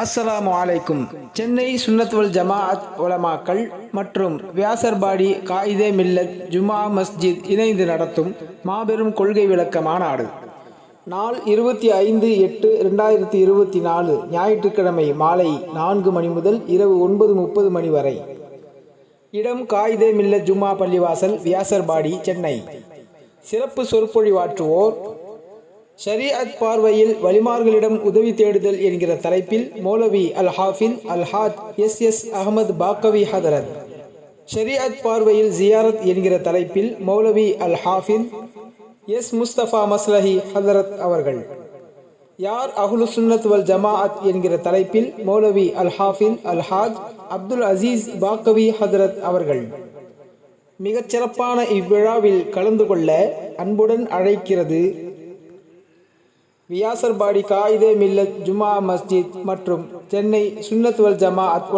அஸ்ஸலாமு அலைக்கும். சென்னை சுன்னத்வல் ஜமாஅத் உலமாக்கள் மற்றும் வியாசர்பாடி காயிதே மில்லத் ஜுமா மஸ்ஜித் இணைந்து நடத்தும் மாபெரும் கொள்கை விளக்க மாநாடு. நாள் இருபத்தி ஐந்து எட்டு ரெண்டாயிரத்தி இருபத்தி நாலு ஞாயிற்றுக்கிழமை மாலை நான்கு மணி முதல் இரவு ஒன்பது முப்பது மணி வரை. இடம் காயிதே மில்லத் ஜுமா பள்ளிவாசல் வியாசர்பாடி சென்னை. சிறப்பு சொற்பொழிவாற்றுவோர் ஷரீஅத் பார்வையில் வலிமார்களிடம் உதவி தேடுதல் என்கிற தலைப்பில் மௌலவி அல் ஹாஃபின் அல் ஹாத் எஸ் எஸ் அகமது பாக்கவி ஹதரத். ஷரீஅத் பார்வையில் ஜியாரத் என்கிற தலைப்பில் மௌலவி அல் ஹாஃபின் எஸ் முஸ்தபா மஸ்லஹி ஹதரத் அவர்கள். யார் அஹ்லு சுன்னத் வல் ஜமாஅத் என்கிற தலைப்பில் மௌலவி அல் ஹாஃபின் அல் ஹாஜ் அப்துல் அசீஸ் பாக்கவி ஹதரத் அவர்கள். மிகச்சிறப்பான இவ்விழாவில் கலந்து கொள்ள அன்புடன் அழைக்கிறது வியாசர்பாடி காயிதே மில்லத் ஜுமா மஸ்ஜித் மற்றும் சென்னை சுன்னத்வல் ஜமா அத்